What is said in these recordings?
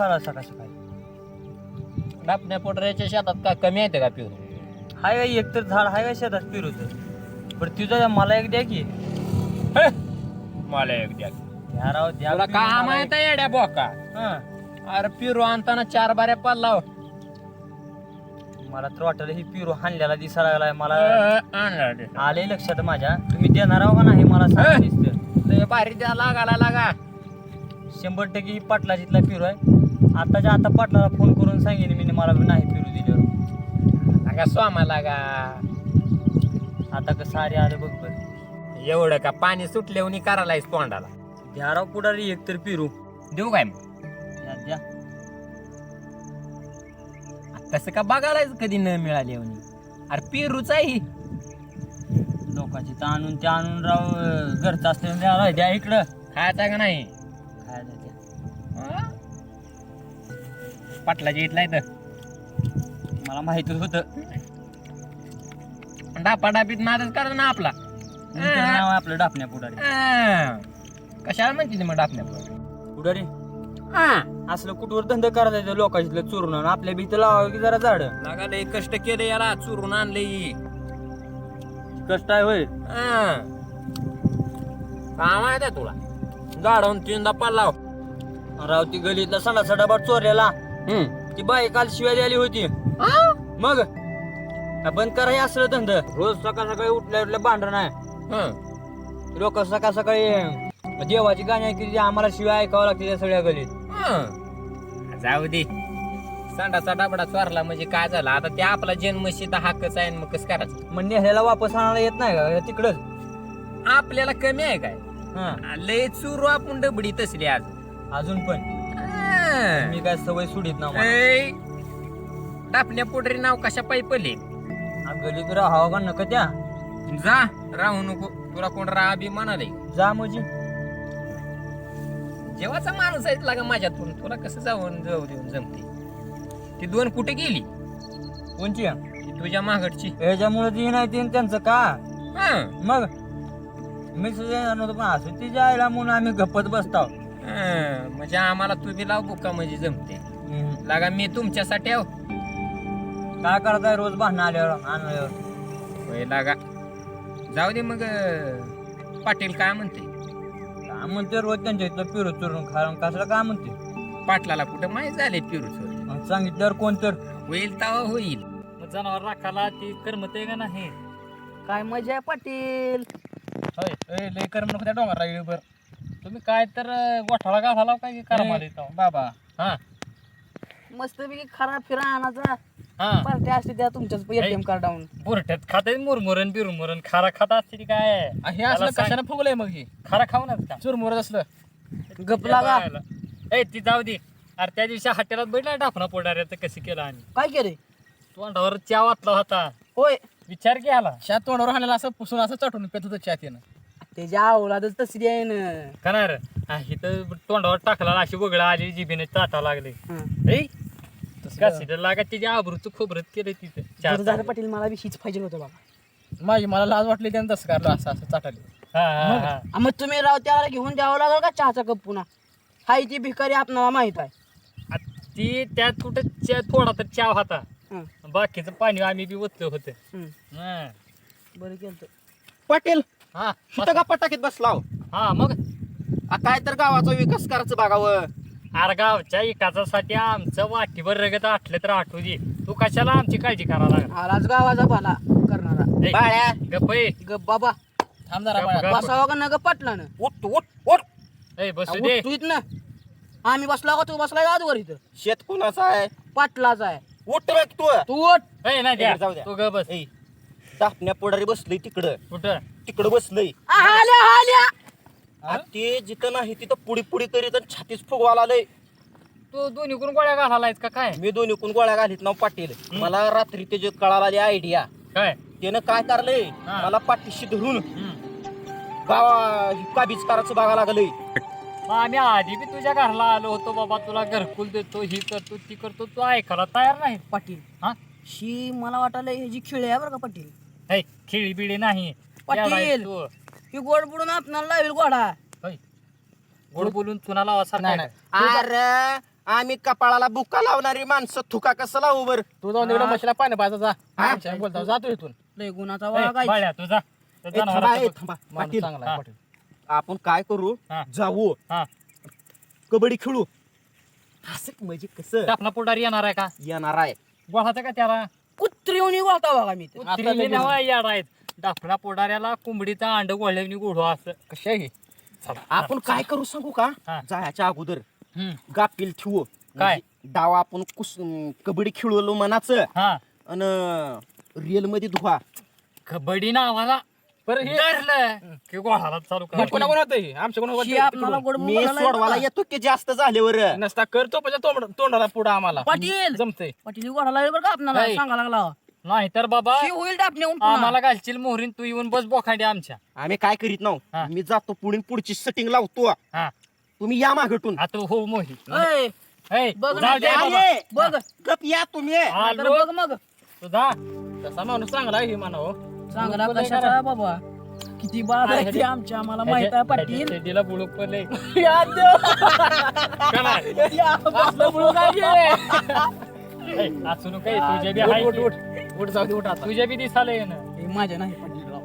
पिरू खाला सकाळ सकाळी डापण्या पोटऱ्याच्या शेतात काय कमी येते का पिऊ हाय का एक तर झाड हाय का शेतात पिरूचं. बरं तुझं मला एक द्या की. मला एक द्या द्या राव द्या तुला पिरू का माहीत येड्या बोका. हं. अरे पिरू आणताना चार बाऱ्या पडला मला तर वाटलं ही पिरू हाणल्याला दिसायला लागलाय. मला आणला आले लक्षात माझ्या. तुम्ही देणार आहो का नाही? मला सांगा हं. दिसतं भारी द्या लागाला लागा. शंभर टक्के ही पाटलाचीतला पिरू आहे. आताच्या आता पाटलाला फोन करून सांगेन मी मला नाही पिरू दिल्यावर. लागा स्वामा लागा. आता कसं आले आलं बघ बरं. एवढं का पाणी सुटले करायलायस तोंडाला? द्या राव पुढारी एक तर पिरू देऊ काय मग? द्या, द्या. तसं का बघायलाच कधी न मिळाले अरे पेरूच आहे ही. लोकांची तर आणून ते आणून राव घरचं असलेलं द्या द्या इकडं. खायचा का नाही? पाटलाची इथला तर मला माहितच होतं. डापा डापीत नादच काढ ना आपला. नाव आपलं डापण्या पुढारी. कशाला म्हणते ती मग डापण्या पुढारी? असलं कुठवर धंदा करायला येतं लोकांची चोरून आणि. आपल्या भीत लावावं की जरा झाड. लागाले कष्ट केले याला चुरून आणले कष्ट आहे होय. काम आहे त्या तुला. गाडवून तीनदा पालाव राव ती गलीतला सडा सडाबाट चोरलेला. ती बाई काल शिवाय द्यायली होती. मग? बंद करा हे असलं धंदा. रोज सकाळ सकाळी उठल्या उठल्या भांडण आहे. लोक सकाळ सकाळी देवाची गाणी ऐकली आम्हाला शिवाय ऐकावं लागते त्या सगळ्या गलीत. जाऊ दे. सांडाचा डाबडा चोरला म्हणजे काय झालं? आता ते आपला जन्मशीता हक्कच आहे मग कसं करायचं? मग नेहल्याला वापस आणायला येत नाही का? तिकडच. आपल्याला कमी आहे काय? हा. लय चुरू आपण डबडी तसली आज. अजून पण. मी काय सवय सुडीत ना मला. ऐ, डापण्या पोटरी नाव कशा पायी पडले? आ, गलीत राहावं का नका त्या. जा राहू नको. तुला कोण राहा बी म्हणाले? जा म्हणजे जेव्हाचा माणूस आहे लागा माझ्यातून? तुला कसं जाऊन जाऊ देऊन जमते? ती दोन कुठे गेली? कोणची? ती तुझ्या मागडची. ह्याच्यामुळे ती नाही ते त्यांचं का? हं, मग मी सुद्धा नव्हतं पण असं तिच्या आईला म्हणून आम्ही गप्पत बसताव. हं, म्हणजे आम्हाला तू बी लाव बुका म्हणजे जमते? हम्म. लागा मी तुमच्यासाठी आहो. काय करताय रोज भांडणं आल्यावर आणल्यावर होय लागा. जाऊ दे मग अं, पाटील काय म्हणते? काय म्हणते रोज त्यांच्या इथलं पिरू चुरून खा कसलं काय म्हणते? पाटलाला कुठं माहीत झाले पिरू मग सांगितल्यावर कोण तर? होईल तवा होईल. जनावर राखाला ती करमते का नाही? काय मजा आहे पाटील. होय लय कर नको त्या डोंगर राहिली बर तुम्ही काय तर गोठाळा घालाला काय ए, बाबा. हा. मस्त पैकी खरा फिरा आणाचा हा. पार्टी असते त्या तुमच्याच एटीएम कार्डावून बुरट्यात खाते मुरमुरण बिरमुरण खारा खात असते ती काय? हे त्याला असलं सांग. कशाने फुगलंय मग हे? खारा खाऊनच का? चुरमुरत असलं. गप लागा. ए ती जाऊ दे. अरे त्या दिवशी हॉटेलात बैठला डाफना पोडाऱ्याचं कसं केलं आणि काय केले तोंडावर च्या वाटला होता. होय. विचार की आला शात तोंडावर हाणलेला असं पुसून असं चटून पेत होतं चहात येणं त्याच्या अवलादच तसली आहे ना. कणार इथं तोंडावर टाकला अशी वगळा आली जिभेने चाटा लागले. ए कशी लागा तिच्या आबरूचं खोबरत केलं तिथं. चहा बरं झालं पाटील मला हीच पाहिजे होतं बाबा. माझी मला लाज वाटली त्यानं तसं करलं असं असं चाटाली हा, हा, हा. आ, मग तुम्ही राव त्याला घेऊन द्यावं लागेल का चहाचा कप पुन्हा? हाय ती भिकारी आपणाला माहीत आहे. आ, ती त्यात कुठं च्या थोडा तर चहा होता. हं, बाकीचं पाणी आम्ही बी ओतलं होतं. हं. हा. बरं केलं पाटील! हा इथं का पटाकीत बसलाव. हा मग? आ, काय तर गावाचा विकास करायचं बघावं. अरे गावच्या एकाचासाठी आमचं वाटीभर रगत आटलं तर आठवू दे. तू कशाला आमची काळजी करायला लागला? आलाच गावाचा भला करणारा. ए, बाळ्या. गप्प ए. गप बाबा. थांब जरा गप, बाळ्या गप. बसावं का नग पटलं उठ उठ उठ. ए बसू दे. तू ना आम्ही बसला का तू? बसलाय आजवर इथं. शेत कुणाचा आहे? पाटलाच आहे. उठ रे तू. तू उठ. ए नाही द्या. जाऊ द्या. तू ग बस. ए, दापण्या पुढारी बसलंय तिकडं. कुठं? तिकडं बसलंय. आल्या आल्या. ते जिथं नाही तिथं पुडी पुडी करीत आणि छातीच फुगवाला आलंय. तू दोन्ही कोण गोळ्या घालायच का काय? मी दोन्ही कोण गोळ्या घालीत नाव पाटील. मला रात्री त्याचे कळाला आली आयडिया काय? त्यानं काय करलंय? हा. मला पाठीशी धरून हम्म. गावा काबीज करायचं बघा लागलंय. मग आम्ही आधी बी तुझ्या घरला आलो होतो बाबा तुला घरकुल देतो ही करतो ती करतो तू ऐकायला तयार नाही पाटील. हा? शी मला वाटायला ही जी खेळ आहे बरं का पाटील? हे खेळी बिळी नाही तू. ही गोड बुडून आपणाला लावेल गोडा होय. गोड बोलून चुना लावा सारखा अरे आम्ही कपाळाला बुक्का लावणारी माणसं. थुका कसं लावू बर? तू जाऊन तिकडे मशीला पाणी पाहायचा जा? आमच्या बोलता जातो इथून. लय गुणाचा ए, वाघ आहे. बाळ्या तुझा त्या ए, थांबा, जनावराचं ए, बघ. थांबा. माणूस पाटील चांगला हा. आहे पाटील. आपण काय करू? हा. जाऊ. हा. कबड्डी खेळू. असं म्हणजे कसं? आपला पुढारी येणार आहे का? येणार आहे. गोळाचा का त्याला? कुत्री येऊन गोळता बघा मी. कुत्री लगेच. नाव याड आहेत डाफला पोडाऱ्याला कोंबडीचा अंड गोळ्यानी गोढो असं कशी आहे आपण काय करू सांगू का हा. जायच्या अगोदर हम्म. गापील ठेवू काय? म्हणजे डाव आपण कुस अं, कबड्डी खेळलो मनाचं हा आणि रिअलमध्ये धुवा कबड्डी नावाला बरं हे धरलं. की गोळाला चालू हे कोणा कोण होतं हे आमच्या कोणा शी आपणाला गोड मी बोलायला सोडवायला येतं येतो की जास्त झाल्यावर हो. नसता करतो पण तोंड तोंडाला पुढं आम्हाला? पाटील! जमतंय. पाटील ही गोडा लावेल बरं का आपणाला नाही. सांगा लागला. नाही तर बाबा शी होईल पुन्हा. आम्हाला घालशील मोहरीन तू येऊन बस बोखांडी आमच्या. आम्ही काय करीत हा. नाव मी जातो पुढे पुढची सेटिंग लावतो. हा. तुम्ही या मागटून आता हो मोही ऐ, हे, बघ ना, जाऊ दे. या बाबा. ये. बघ. गप या तुम्ही. आलो बघ मग. तुझा तसा माणूस चांगला आहे हे. मानव चांगला कशाचा बाबा? किती बाद आहे ते आमच्या आम्हाला माहीत आहे पाटील. शेतीला बुडूक पडले असू नको तुझ्या बी हाय उठ की. उठ. उठ जाऊ दे उठ आता. तुझ्या बी दिसाले ना. हे माझ्या नाही पाटील राव.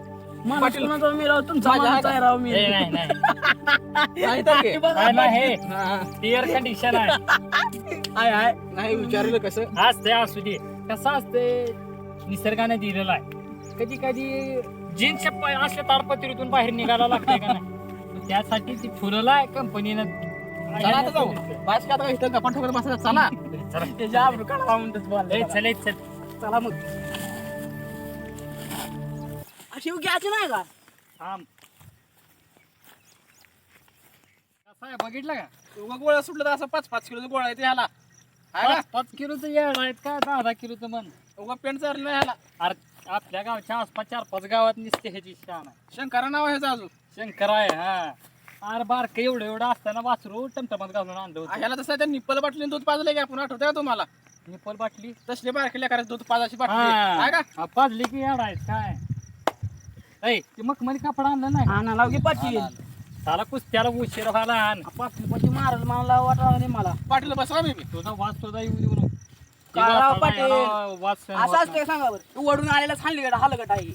माणूस कुणाचा मी राव तुमचा माझ्या माणूस आहे राव मी. हे नाही नाही. नाही तर के? काय नाही हे. एअर कंडिशन आहे. आहे आहे नाही विचारलं कसं? असते असू दे. कसं असते निसर्गाने दिलेला आहे. कधी कधी जीन्सच्या पाय असल्या ताडपत्रीतून बाहेर निघायला लागते का नाही? त्यासाठी ती फुलला कंपनीनं चला आता जाऊ. बस का आता इथं गप्पा ठोकत बसायचं. चला. चला. त्याच्या मग. अशी घ्यायची नाही का? थांब. कसं आहे? बघितलं का? उगा गोळा सुटलं तर असं पाच पाच किलोचा गोळा येते ह्याला. पाच पाच किलोचं येड आहेत का? दहा दहा किलोचं मन उगा पेंट चाललं ह्याला. अरे आपल्या गावच्या आसपास चार पाच गावात निसते ह्याची शान आहे. शंकरा नाव आहे ह्याचं अजून. शंकर आहे हा. अरे बारक एवढं एवढं असताना वासरू टमटमात घालून आणलं होतं. ह्याला तसं त्या निप्पल बाटलीने दूध पाजलं की आपण? आठवतंय का तुम्हाला? निपल बाटली? तसले बारकेल्या करायचं दूध पाजाची बाटली. हा. आहे का? हा, पाजली की आहेत काय? ऐ ते मखमली कापड आणलं नाही? आणा लाव की पाटील त्याला कुस्त्याला उशीर व्हायला आण. पाटील पाटील मारल मला वाटला नाही मला. पाटील बसवा मी. तुझा वास सुद्धा येऊ देऊ नको. ते काय राव वासाला पाटील? सांगा बरं तू वडून आलेला सांगली आहे नाही.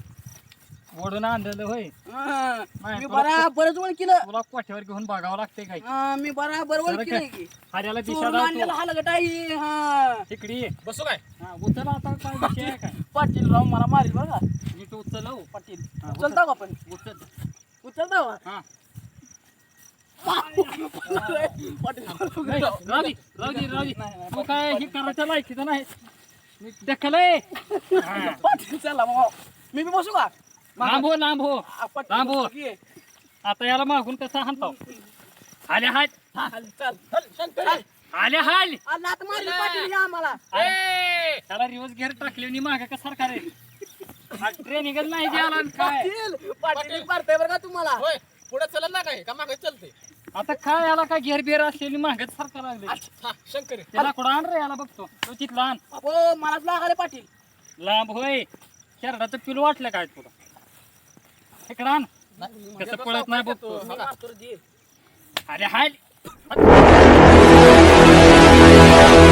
ओढून आणलेलं होय हं. मी तुला- बराबरच ओळखीलं तुला कोठ्यावर घेऊन बघावं लागते काय हं, मी बराबर खरं ओळखीलं? की हऱ्याला दिशा चोरून आणलेला दाखव. हलगट आहे हं. तिकडे ये. बसू काय हा, उचल आता काय विषय आहे काय पाटील राव मला मारील बरं का नीट उचल हो. पाटील हा, उचलता आपण उचल उचलता हा पाटील नाही, राहू दे, राहू दे, राहू दे. तू काय हे करायचं लायकीचं नाही मी ढकलय पाटील चला मग मी बी बसू का लांब हो लांब हो आ, पाटील लांब हो. आता याला मागून कसा हाणताव आले हाय चल, चल, चल, शंकर. आले हाल आ, मारली पाटील या आम्हाला त्याला रिवर्स घेर टाकले आणि माग का सरकार ट्रेनिंगच नाही द्यायला आणि काय पाटील पाटील मारतंय बरं का तुम्हाला होय पुढे चलत ना काय का मागे चलते आता काय याला काय घेर बेर असलेली मागच सरकार लागले शंकर. त्याला कुठं आण रे याला बघतो? तो तिथला आण हो मलाच लागाले पाटील. लांब होय. शेरडाचं पिलू वाटलं काय तुला? इकडं आण. कसं पळत नाही बघतो. मी मारतो रे दे. अरे हाल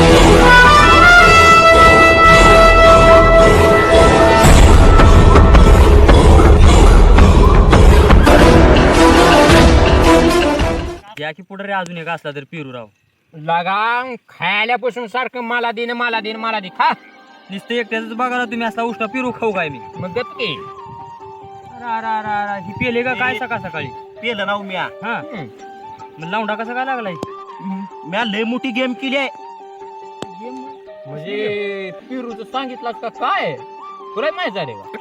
या की पुढे रे अजून एक असला तर पिरूराव लगांग खायल्यापासून सारखं मला देणं मला देणं मला दे. खा. नुसतं एकट्याच बघा तुम्ही असला उष्टा पिरू खाऊ काय मी. मग देत की. ही पेले का काय सकाळ सकाळी? पेलं नाव म्या. हा. मग लावडा कसा काय लागलाय. म्या लय मोठी गेम केली आहे. म्हणजे पिरूच सांगितलं का काय? तुला माहीत झाले का?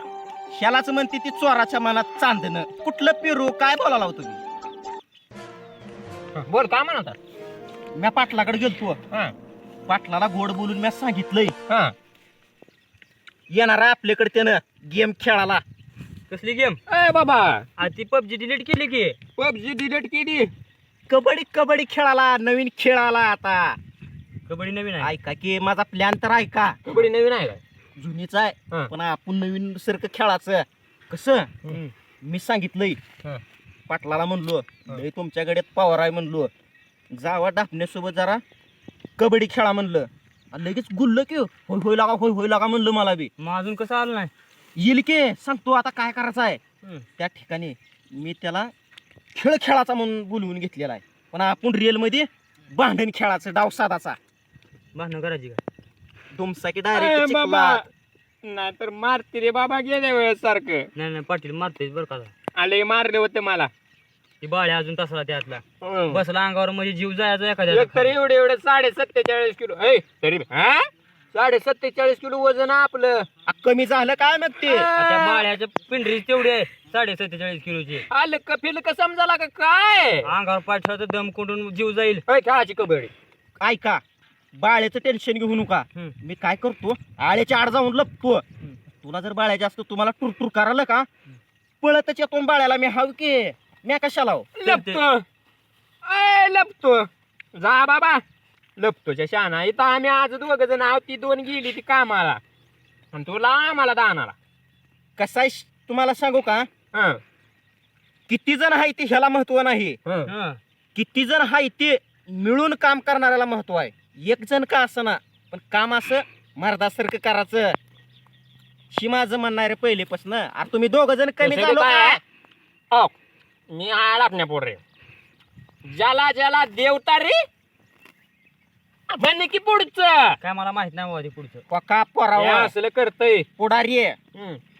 ह्यालाच म्हणते ती चोराच्या मनात चांदणं. कुठलं पिरू काय बोलायला हो तुम्ही बोल काय म्हणतात म्या पाटलाकडे गेलतो. हा. पाटलाला गोड बोलून म्या सांगितलंय. हा. येणार आहे आपल्याकडे त्यानं गेम खेळाला कसली गेम? ए बाबा. ती पबजी डिलीट केली की? पबजी डिलीट केली. कबड्डी कबड्डी खेळाला नवीन खेळ आला आता. कबड्डी नवीन आहे? ऐका की माझा प्लॅन तर ऐका. कबड्डी नवीन आहे जुनीच आहे हं. पण आपण नवीन सारखं खेळाचं कसं? मी सांगितलंय. हं. पाटलाला म्हणलो लय तुमच्याकडे पॉवर आहे म्हणलो. जावा डापण्यासोबत जरा कबड्डी खेळा म्हणलं. आणि लगेच गुल्ल की होय होय लागा होय होय लागा म्हणलं मला बी. मग अजून कसं आलं नाही? येईल की सांगतो आता काय करायचं आहे. त्या ठिकाणी मी त्याला खेळ खेळाचा म्हणून बोलवून घेतलेला आहे. पण आपण रिअलमध्ये भांडण खेळाचं डाव साधाचा. भांडणं करायची का? दुमसा की डायरेक्ट बाबा. नाहीतर मारते रे बाबा गेल्या वेळेस सारखं. नाही नाही पाटील मारतेच बरं का आले मारले होते मला. ती बाळे अजून तसला त्यातला. हं. बसला अंगावर म्हणजे जीव जायचा एक तर एखाद्या एवढे एवढे साडे सत्तेचाळीस किलो. ऐ तरी हा? साडे सत्तेचाळीस किलो वजन आपलं. आ, कमी झालं काय मग ते? त्या बाळ्याच्या पिंढरी तेवढी आहे साडे सत्तेचाळीस किलोची. आलं कपिल का समजाला का काय? अंगावर पाठवलं तर दम कुठून जीव जाईल. ऐ, खेळाची कबड्डी. ऐका बाळ्याचं टेन्शन घेऊ नका. हं. मी काय करतो आळ्याच्या आड जाऊन लपतो. तुला जर बाळ्या जास्त तुम्हाला टुरटुर करायला का? पळतच येतो बाळ्याला मी हाव की. मी कशाला हो? लपतो. लपतो. जा बाबा. लपतोच्या शाना. इथं आम्ही आज दोघ जण आहोत. ती दोन गेली ती कामाला. आणि तुला आम्हाला दानाला. कसा आहे? तुम्हाला सांगू का? हं, किती जण आहे ते ह्याला महत्त्व नाही. हं. हं. किती जण आहे ते मिळून काम करणाऱ्याला महत्त्व आहे. एक जण का असना पण काम असं मर्दासारखं करायचं. शी माझं म्हणणं आहे रे पहिलेपासून. अरे तुम्ही दोघ जण कमी झालो काय? हो मी आळ आपल्या पोरे. ज्याला ज्याला देवता रे. की पुढचं. काय मला माहीत नाही बाबा ते पुढचं. पका हे पोरावा असलं करतय. पुढारी आहे.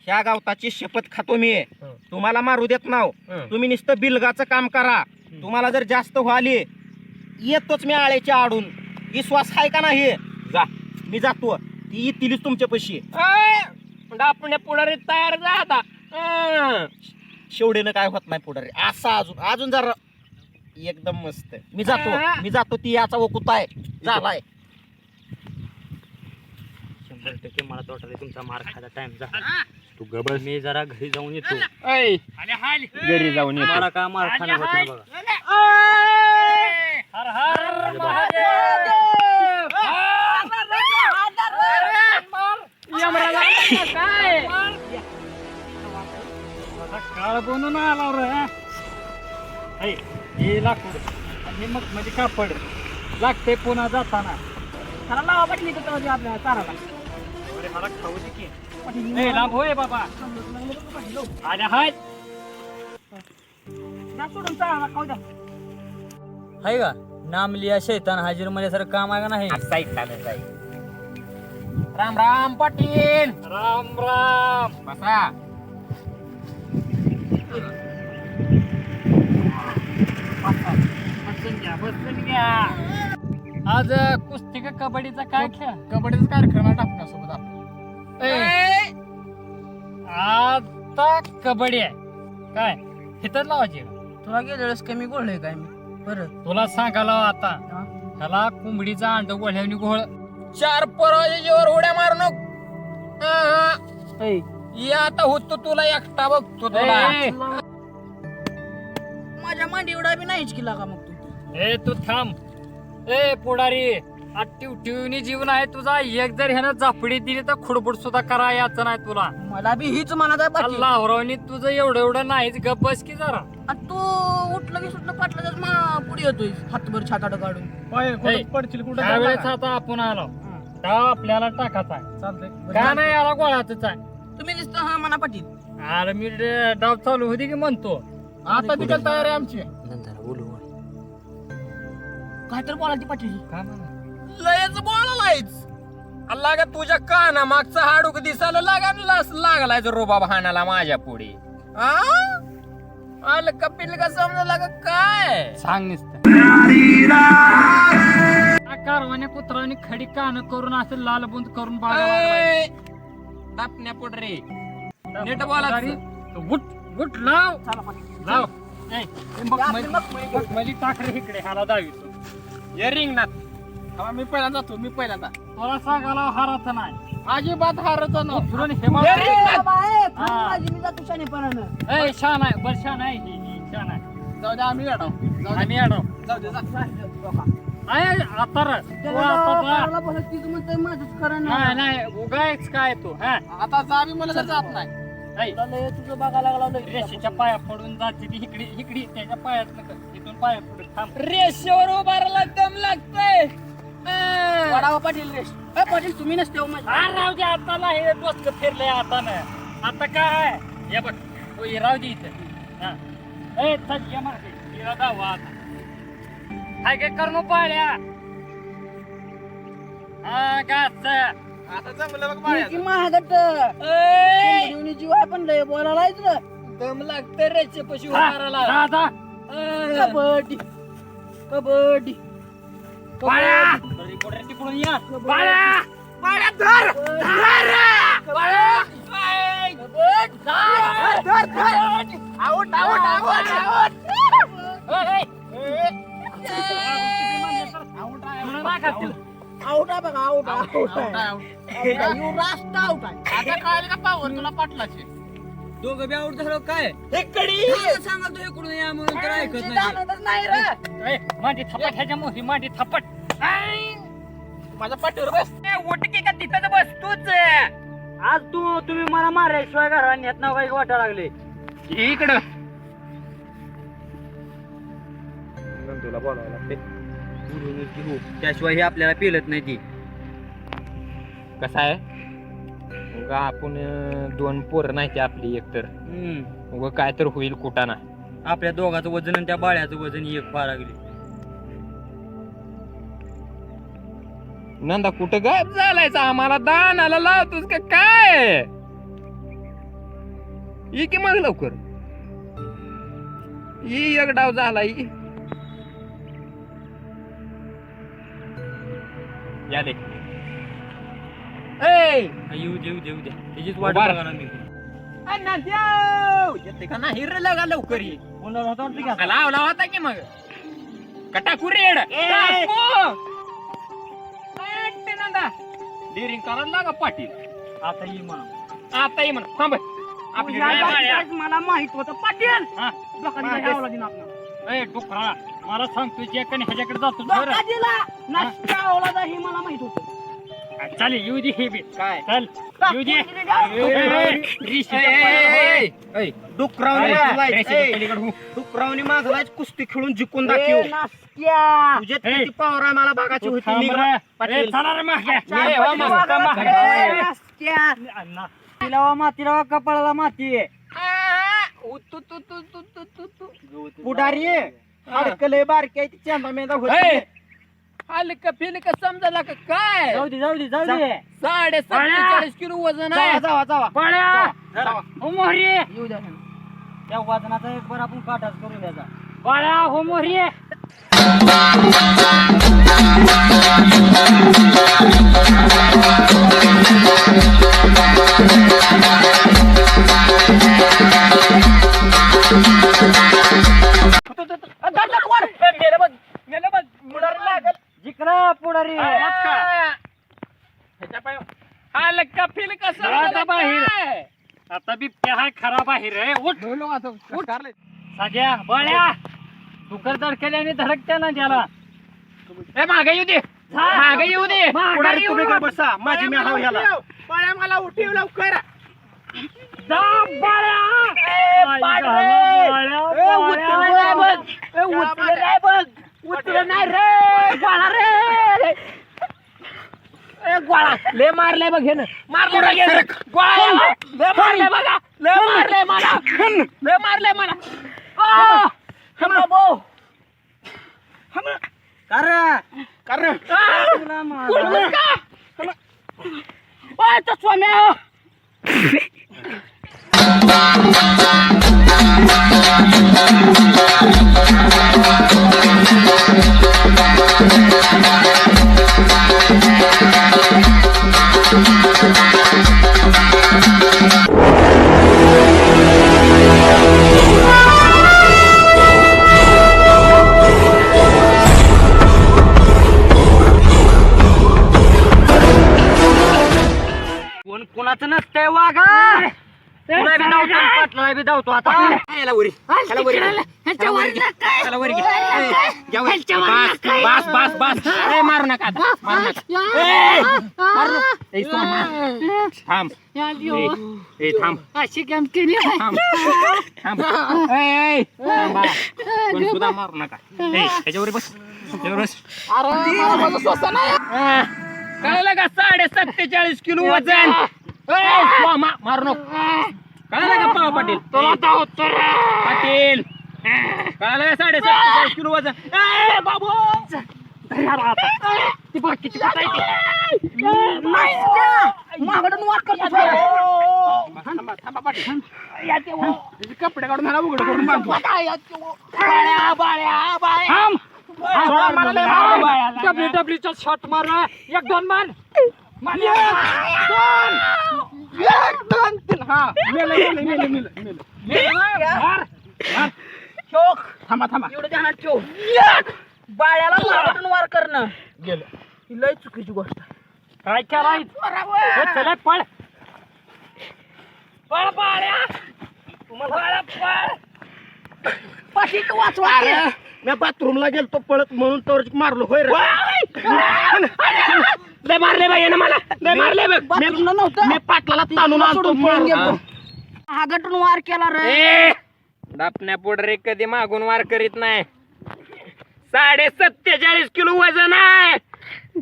ह्या गावताची शपथ खातो मी. हं. तुम्हाला मारू देत नाव. तुम्ही नुसतं बिलगाचं काम करा. तुम्हाला जर जास्त व्हाली येतोच मी आळ्याच्या आडून. विश्वास आहे का नाही? जा. मी जातो. ती येतीलच तुमच्या पशी आपण पुढारी तयार जा आता. शेवडेनं काय होत नाही पुढारी. असा अजून अजून जरा एकदम मस्त मी जातो. मी जातो. ती याचा वकुत आहे. झालाय. शंभर टक्के मला तोटाला तुमचा मार खायचा टाइम जा तू गबस. मी जरा घरी जाऊन येतो. ऐ, घरी जाऊन येतो. मला काय मार खाणं होत नाही बघा. हर हर काळ बनून आला रे. हे लाकूड. आणि मग मध्ये कापड. लागते पुन्हा जाताना. खरा लावा पाटली तर तेव्हा ते आपल्या चाराला. अरे मला खाऊ दे की. ए लांब होय बाबा. आणि हाय जा सोडून चाराला खाऊ द्या. आहे का? नाम लिया शैतान हाजीरमध्ये सर काम आहे का नाही? राम राम पाटील. राम राम. बसा. बसून घ्या बसून घ्या. आज कुस्ती का कबड्डीचा काय खेळ? कबड्डीचा कार्यक्रम आपण. ए, आता कबड्डी आहे. काय? हिथं लावायची का? तुला गेल्या वेळेस कमी गोळले काय मी? परत. तुला सांगायला आता. ह्याला कोंबडीचा अंड गोळ्यावनी गोळ चार पोराच्या जीवर उड्या मारू नको हा, ऐ, या आता होतो तुला एकटा बघतो तुला. ए, माझ्या मांडी एवढा बी नाहीच की लागा मग तू? ए तू थांब. ए पुढारी. टिव टिवनी जीवन आहे तुझा. एक जर ह्यानं झापडी दिली तर खुडबुड सुद्धा करा याचं नाही तुला. मला बी हीच म्हणत आहे पाटील लाहोरावनी तुझं एवढं एवढं नाहीच. गप बस की जरा. आणि तू उठलं की सुटलं पाटलं तर मा पुढे येतोय. हातभर छाताड काढून. पाय ए, कुठं पडशील कुठं त्यावेळेस? आता आपण आलो. डाव आपल्याला टाकायचा आहे. चालतंय. का नाही याला गोळाच आहे? तुम्ही दिसतं हा म्हणा पाटील. अरे मी डे- डाव चालू होती की म्हणतो? आता तिकडे तयार आहे आमची. नंतर बोलू. काय तर बोला ती पाटील. काय म्हणा? लयच बोलायच अल्ला का तुझ्या काना मागचा हाडूक दिसायला लागा लस लागलाय जो रोबा भानाला माझ्या पुढे. आ? आलं कपिल का समजला का काय? सांग नुसतं. कारवाने कुत्राने खडी कान करून असं लाल बुंद करून दापण्या पुढे नीट बोलायचं. गुट गुट लाव. लाव. ए, हे मग आपली मग- मग- मग मली टाक रे इकडे ह्याला दावितो ये रिंगणात. हा, मी पहिल्यांदा जातो मी पहिल्यांदा. तुला सांगायला हाराचं नाही. अजिबात हारत ना हे बाबा, ए, थांब हा. माझी, मी जातो शाणेपणानं ए शान आहे बर शान आहे ही ही शान आहे. जाऊ दे आम्ही जाऊ दे. आम्ही आलो जाऊ दे जा. आहे आता रे. तू त्याला आता जा. करायला बसत तिचं म्हणतंय माझंच खरं नाही. नाही नाही उगायच काय तू हा. आता जा मला तर जात नाही. ऐ, तुला लय तुझं बघायला लागला लय. रेषेच्या पाया पडून जाते ती इकडे इकडे त्याच्या पायात नका इथून पाया पडून. थांब. रेषेवर उभारायला दम लागतंय. वडावा पाटील रेश ए, पाटील तुम्ही नसते हो माझ्या हा राहू दे आता हे डोसकं फिरलंय आता ना आता काय हे बघ तो हे राहू दे इथं. हा. ए चल ये मागे. हिरा दावा आता. काय काय करू पाड्या हा गाच आता जमलं बघ बाळ्या की महागट घेऊन जीव आहे पण लय बोलायला रे. दम लागतंय रेषेपाशी हा, उभारायला. जा, जा. कबड्डी कबड्डी कबड्डी. रिपोर्टर तिकडून या धर धर धर, धर, धर. तुला आहे बघा आऊट आऊट आहे यू आहे आता कळालं का पावर तुला पाटलाचे दोघं बी काय सांगा तो इकडून या म्हणून तर ऐकत नाही थपट ह्याच्या मोठी माझी थपट माझ्या पाठीवर बस. ए, उठकी का तिथंच बस तूच. आज तू तुम्ही मला मारायशिवाय घरात नेत ना काही वाटा लागले. इकडं. तुला बोलावं लागते. त्याशिवाय हे आपल्याला पेलत नाही ती. कसं आहे? उगा आपण दोन पोरं नाही ते आपली एकतर उगा काय तर होईल कुटाना आपल्या दोघाचं वजन आणि त्या बाळ्याचं वजन एक फार नंदा कुठं गायब झालायचा आम्हाला दानाला लावतोस का काय? ये की मग लवकर. ये एक डाव झाला ये. या दे. ए येऊ दे येऊ दे येऊ दे. त्याचीच वाट उभार. बघा ना मी येते का नाही? रे लगा लवकर ये. लावला होता की मग? कटाकू रेड डेरिंग करायला लागा पाटील. आता ये म्हणा. आता ये म्हणा. थांब. आपली या मला माहीत होतं. पाटील! हा. घ्यावं लागेल ए डुकरा मला सांगतो जे ह्याच्याकडे जातो बरं. हे मला माहीत होतं. चल येऊ दे हे बी काय चल येऊ दे माझं. पलीकडे हो. कुस्ती खेळून जिंकून ए, दाखव नसत्या तुझ्यात ए. किती पावर आहे मला बघायची तू होती निघ. ए, पाटील. ये, हो, मग. मागे. ए. तिला मातीला कपाळाला माती पुढारी अडकले बारकी आहे चेंदा मेंदा होत ए, हलकं फिलकं समजायला का काय? जाऊ दे जाऊ दे जाऊ दे. साडे सत्तेचाळीस किलो वजन आहे. जावा जावा. जावा. हो. मोहरी येऊ द्या. त्या वाजनाचा एक बार आपण काटाच करून द्यायचा. बाळ्या हो मोहरी जिकरा पुढारी हलका फिलका आता बाहेर. काय? आता बिबट्या हाय खरा बाहेर आहे. उठ. कारले. साध्या बाळ्या. डुकर धडकेल्याने धडकत्या ना त्याला. ए मागे येऊ दे. मागे येऊ दे. पुढारी तुम्ही का बसा? माझी मी हाव ह्याला. बाळ्या मला उठीव लवकर. जा बाळ्या. झाला बाळ्या, बाळ्या. उतरलं नाही रे. रे. ए गोळा. ले मारले बघ हे ना मारले बघ हे. गोळ्या. ले मारले बघा. ले मारले मला. ले मारले मला. कर. कारण तुला माझा ओय तो स्वाम्या कोणाचं नसतंय वागा तुला बी धावतो आणि पाटलाला बी धावतो आता. याला वरी. याला वरी याला वरी घे. याला वरी घे. ए, घ्या वरी. बस बस बस बस. ए, मारू नका आता, मारू नका. ए, मारू नका. ए, सोमा. थांब. ए, ए, थांब. अशी काम केली थांब. थांब. ए, ए, थांबा. पण सुद्धा मारू नका. ए, ह्याच्यावर बस. ह्याच्यावर बस. हा. कळलं का? साडे सत्तेचाळीस किलो वजन. मारू नको. कळलं का पाव पाटील? पाटील. कळलं का साडे सत्तेचाळीस किलो वजन? ए, बाबू! ती बाकीची कुठं आहे ती? मागडून वाट करतो थांबा थांबा पाटील. त्याचे कपडे काढून ह्याला उघड करून बांधतो. थांब. सोडा मला लय मार बाळाला. डब्ल्यू डब्ल्यू चा शॉट मार एक दोन मान एक, दोन, तीन. हा. मेलं, मेलं, मेलं, मेलं, मेलं. मार. शोक थांबा थांबा. एवढं ध्यानात ठेव बाळ्याला मागडून वार करणं. गेलं. ही लय चुकीची गोष्ट आहे. काय करायचं हो, चला पळ. पळ बाळ्या. बाळा पळ. पाठीत वाचवा अरे. मी बाथरूमला गेलतो पळत म्हणून तर मारलो होय रे. लय मारले बाई यानं मला. लय मारले बघ. बाथरूमला नव्हतं. मी पाटलाला ताणून आणतो सोडून पळून मारून. गेलो हागटून वार केला रे. ए! दापण्या पुढे कधी मागून वार करीत नाही. साडे सत्तेचाळीस किलो वजन आहे.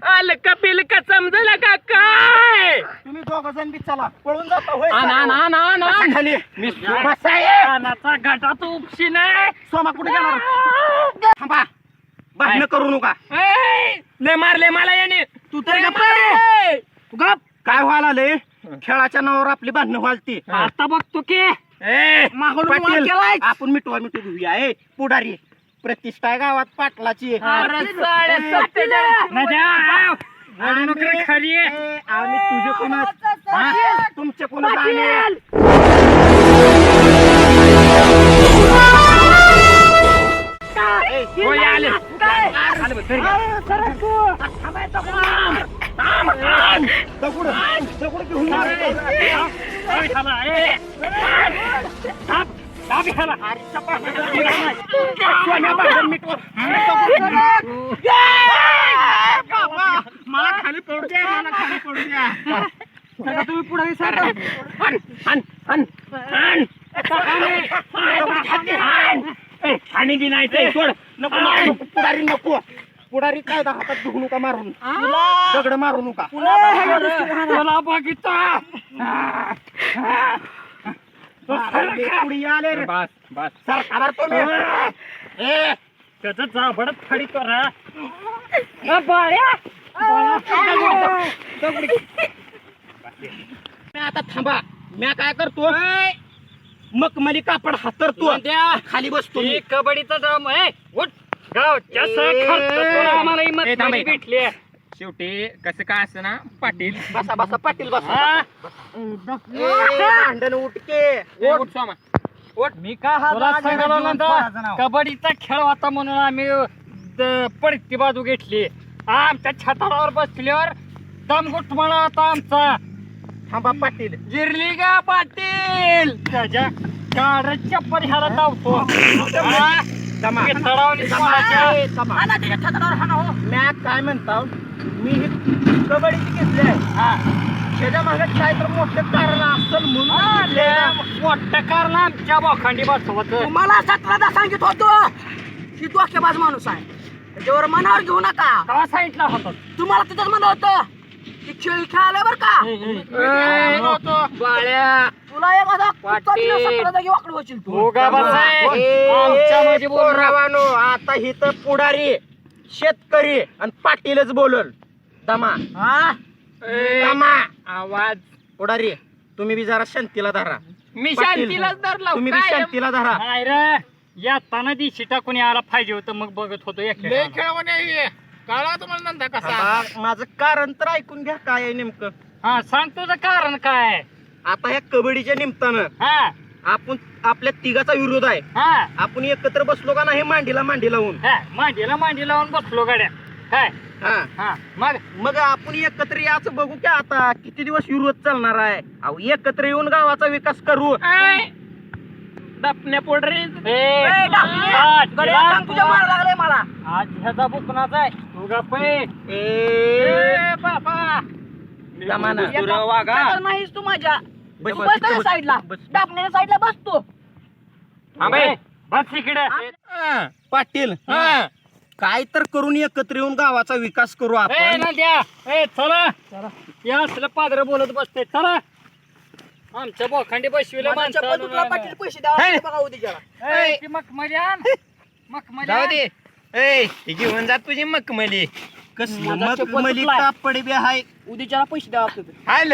आल कपिल का समजलं का काय तुम्ही दोघ जण बी चला पळून जाता होय आण, आण, आण, आण, आण. खाली. मी कानाचा घाटात उपशी नाही. सोमा कुठे गेला? थांबा. भांडणं करू नका. ए, लय मारले मला याने. तू तर गप्प रे. तू गप काय व्हायला आलंय? खेळाच्या नावावर आपली भांडणं व्हालती. आता बघतो की. ए, पाटील केलाय आपण मिटवा मिटू घेऊया ए पुढारी. प्रतिष्ठा आहे गावात पाटलाची. अरे रडू नको रे खाली ए, आम्ही तुझे तुमचे होय, आले. आले बघ, रे. ए. थांब, थांब. सोन्या. मला खाली पडू द्या मला खाली पडू द्या. तुम्ही पुढे. ए, हाणी बी नाही ते, सोड. नको नको, नको पुढारी नको. पुढारी काय दा हातात धुवू नका मारून. दगड मारू नका. तुला बघितलं. पुढे आले रे. बस बस. सरकार तुम्ही. ए त्याचं जाबडत फाडी करा. बाळ्या. मी आता थांबा. मी काय करतो? मखमली कापड हातरतो. खाली बसतो मी. ही कबड्डीचा ड्राम आहे. उठ. खर्च तुला आम्हाला. भेटली शेवटी कसं काय असं ना पाटील. बसा बसा पाटील बसा. भांडण उठके. उठ. मी का कबड्डीचा खेळ होता म्हणून आम्ही पडती बाजू घेतली. आमच्या छताडावर बसल्यावर दमगुट म्हणा होता आमचा. थांबा पाटील. जिरली का पाटील. त्याच्या गाड्या चप्पल ह्याला धावतो. हा? जमा मी चढावली सोडाच्या. ए, जमा. हो म्या काय म्हणता मी ही कबड्डीची घेतली आहे. हा. त्याच्यामागे काय तर मोठं कारण असेल म्हणून घेतली आहे ना. मोठं कारण आमच्या बोखांडी बसवत. तुम्हाला सतरादा सांगित होतो. की डोकेबाज माणूस आहे. त्याच्यावर मनावर घेऊ नका. सांगितलं होतं? तुम्हाला तिथंच म्हणलं होतं. की खेळ खेळायला बरं का? बाळ्या. तुला एखादा कुत्ता दिला पाटील. सतरा जागी वाकडं होशील तू. हो बोल. आता ही तर पुढारी शेतकरी आणि पाटीलच बोलल. दमा. हा? दमा. आवाज. पुढारी तुम्ही बी जरा शांतीला धरा. मी पाटील, शांतीलाच धरला. तुम्ही बी काय? शांतीला धरा. नाही रे. येताना दिशी टाकून यायला पाहिजे होतं मग बघत होतो लय. खेळवणे तुम्हाला नंतर कसा? आता माझं कारण तर ऐकून घ्या काय आहे नेमकं. हा सांग तुझं कारण काय आता ह्या कबड्डीच्या निमित्तानं हा. आपण आपल्या तिघाचा विरोध आहे. हा. आपण एकत्र बसलो का नाही मांडीला मांडी लावून. हा मांडीला मांडी लावून बसलो गाड्या. काय? हा. हा मग? मग आपण एकत्र याचं बघू की आता किती दिवस विरोध चालणार आहे? अहो एकत्र येऊन गावाचा विकास करू. दपण्या पोडरे तुझ्या मार लागलाय मला. आज ह्याचा आहे. तू गप्प वागा. नाहीस तू माझ्या. बस, बस, साईडला. साईडला बस तू. ए, बस इकडे. पाटील. काय तर करून एकत्र येऊन गावाचा विकास करू ए आपण नांद्या. ए चला. या असलं पादर बोलत बसते चला. आमच्या बोखंडी बसविलं चप्पल पाटील पैसे द्यावा हे. ए, ती मखमली आण. मखमली जाऊ आण. दे. ए ही घेऊन जा तुझी मखमली. कसलं माझा मग चप्पल मली तुटलाय. कापड बी हाय उद्याच्याला पैसे द्यावा आल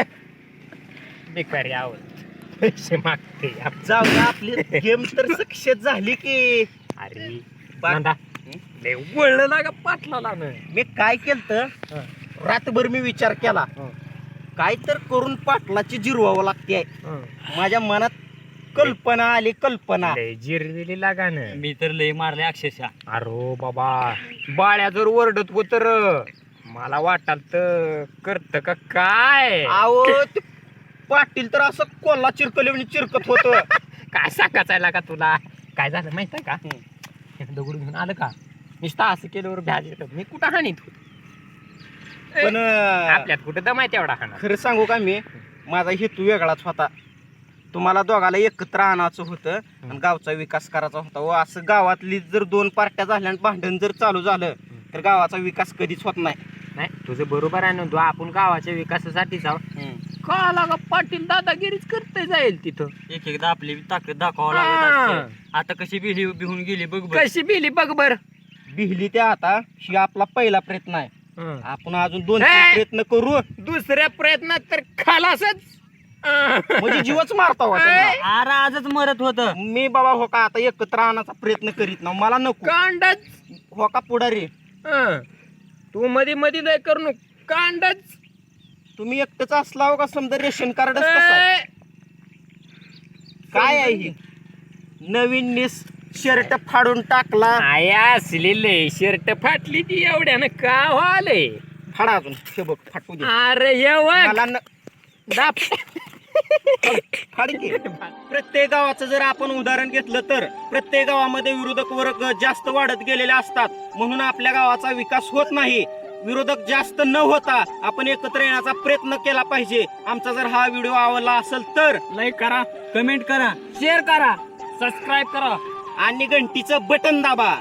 बेकारी आवड पैसे मागते जाऊ दे, आपली गेम तर सक्सेस झाली की. अरे बा- नांदा. लय वळलं लागा पाटलाला. न मी काय केलं रातभर मी विचार केला. काय तर करून पाटलाची जिरवावं लागते. माझ्या मनात कल्पना आली कल्पना. लय जिरलेली लागा न मी तर लय मारले अक्षरशः. अरो बाबा. बाळ्या जर ओरडत हो तर मला वाटाल तर करत का काय? ते पाटील तर असं कोल्हा चिरकले चिरकत होत. काय सांगायचा का तुला? काय झालं माहीत आहे का? दगड घेऊन आलं का? नुसतं असं केल्यावर भ्याज येतात मी कुठं हानीत होतो? पण अं, आपल्यात कुठं दमाय तेवढा हाणा? खरं सांगू का मी? माझा हेतू वेगळाच होता. तुम्हाला दोघाला एकत्र आणायचं होतं आणि गावचा विकास करायचा होता. व असं गावातली जर दोन पार्ट्या झाल्या आणि भांडण जर चालू झालं तर गावाचा विकास कधीच होत नाही. नाही तुझं बरोबर आहे ना तू आपण गावाच्या विकासासाठी जाऊ. का लागा पाटील दादागिरीच करते जाईल तिथं. एक एकदा आपली ताकद दाखवावं हा. लागत असते. आता कशी बिली भिवून गेली बघ बघ कशी बिली बघ बर. बिहली त्या आता ही आपला पहिला प्रयत्न आहे. आपण अजून दोन तीन! प्रयत्न करू. दुसऱ्या प्रयत्नात तर खालासच. म्हणजे जीवच मारता त्यांना. अरे आजच मरत होत. मी बाबा हो का आता एकत्र आणायचा प्रयत्न करीत ना मला नको. कांडच. हो का पुढारी? तू मध्ये मध्ये नाही करू नको. कांडच. तुम्ही एकटच असला हो का? समजा रेशन कार्ड काय आहे ही? नवीन निस शर्ट फाडून टाकला. आया असलेले शर्ट फाटली ती एवढ्यानं का व्हाले? फाडा अजून. बघ फाटू दे. अरे बघ. मला न- दाप की. प्रत्येक गावाचं जर आपण उदाहरण घेतलं तर प्रत्येक गावामध्ये विरोधक वर्ग जास्त वाढत गेलेले असतात. म्हणून आपल्या गावाचा विकास होत नाही. विरोधक जास्त न होता आपण एकत्र येण्याचा प्रयत्न केला पाहिजे. आमचा जर हा व्हिडिओ आवडला असेल तर लाईक करा कमेंट करा. शेअर करा. सबस्क्राईब करा. आणि घंटीचं बटन दाबा.